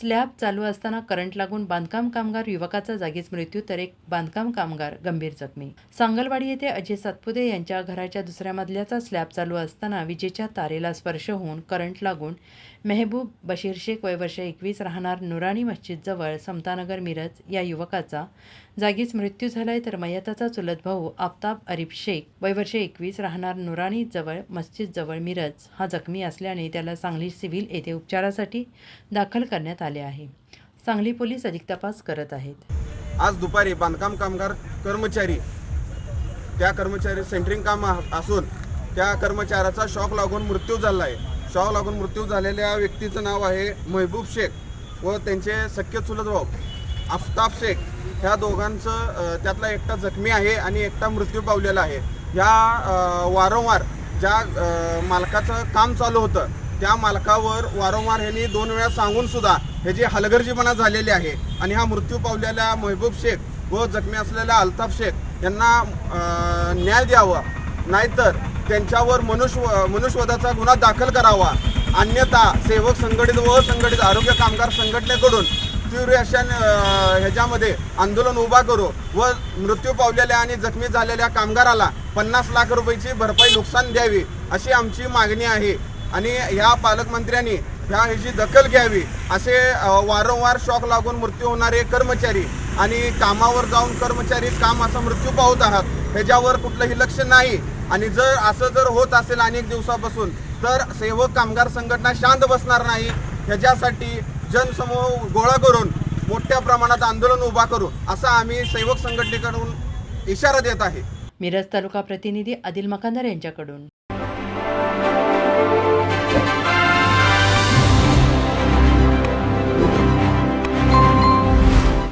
Slab चालू असताना current लागून बांधकाम कामगार युवकाचा जागीच मृत्यू तर एक बांधकाम कामगार गंभीर जखमी. सांगलवाडी येथे अजय सातपुते यांच्या घराच्या दुसऱ्या मजल्याचा स्लॅब चालू असताना विजेच्या तारेला स्पर्श होऊन करंट लागून मेहबूब बशीर शेख वय वर्ष एकवीस राहणार नुराणी मस्जिदजवळ समतानगर मिरज या युवकाचा जागीच मृत्यू झालाय तर मयताचा चुलत भाऊ आफताब अरिफ शेख वय वर्ष एकवीस राहणार नुराणी जवळ मस्जिदजवळ मिरज हा जखमी असल्याने त्याला सांगली सिव्हिल येथे उपचारासाठी दाखल करण्यात आले. आहे. सांगली पोलीस अधिक तपास करत आहेत. आज दुपारी बांधकाम कामगार कर्मचारी त्या कर्मचारी सेंटरिंग काम असून त्या कर्मचाऱ्याचा शॉक लागून मृत्यू झाला आहे शॉक लागून मृत्यू झालेल्या व्यक्तीचं नाव आहे महबूब शेख व त्यांचे सख्य चुलत भाऊ आफताब शेख. ह्या दोघांचं त्यातला एकटा जखमी आहे आणि एकटा मृत्यू पावलेला आहे. ह्या वारंवार ज्या मालकाचं काम चालू होतं त्या मालकावर वारंवार ह्यांनी दोन वेळा सांगून सुद्धा ह्याची हलगर्जीपणा झालेली आहे आणि हा मृत्यू पावलेला महबूब शेख व जखमी असलेल्या अल्ताफ शेख यांना न्याय द्यावा नाहीतर त्यांच्यावर मनुष्य मनुष्यवधाचा गुन्हा दाखल करावा. अन्यथा सेवक संघटित व असंघटित आरोग्य कामगार संघटनेकडून तीव्र अशा ह्याच्यामध्ये आंदोलन उभा करू व मृत्यू पावलेल्या आणि जखमी झालेल्या कामगाराला पन्नास लाख रुपयाची भरपाई नुकसान द्यावी अशी आमची मागणी आहे. आणि ह्या पालकमंत्र्यांनी ह्या ह्याची दखल घ्यावी असे वारंवार शॉक लागून मृत्यू होणारे कर्मचारी आणि कामावर जाऊन कर्मचारी काम असा मृत्यू पावत आहात ह्याच्यावर कुठलंही लक्ष नाही. आणि जर असं जर होत असेल अनेक दिवसापासून तर सेवक कामगार संघटना शांत बसणार नाही. ह्याच्यासाठी जनसमूह गोळा करून मोठ्या प्रमाणात आंदोलन उभा करू असा आम्ही सेवक संघटनेकडून इशारा देत आहे. मिरज तालुका प्रतिनिधी आदिल मकांदर यांच्याकडून. Música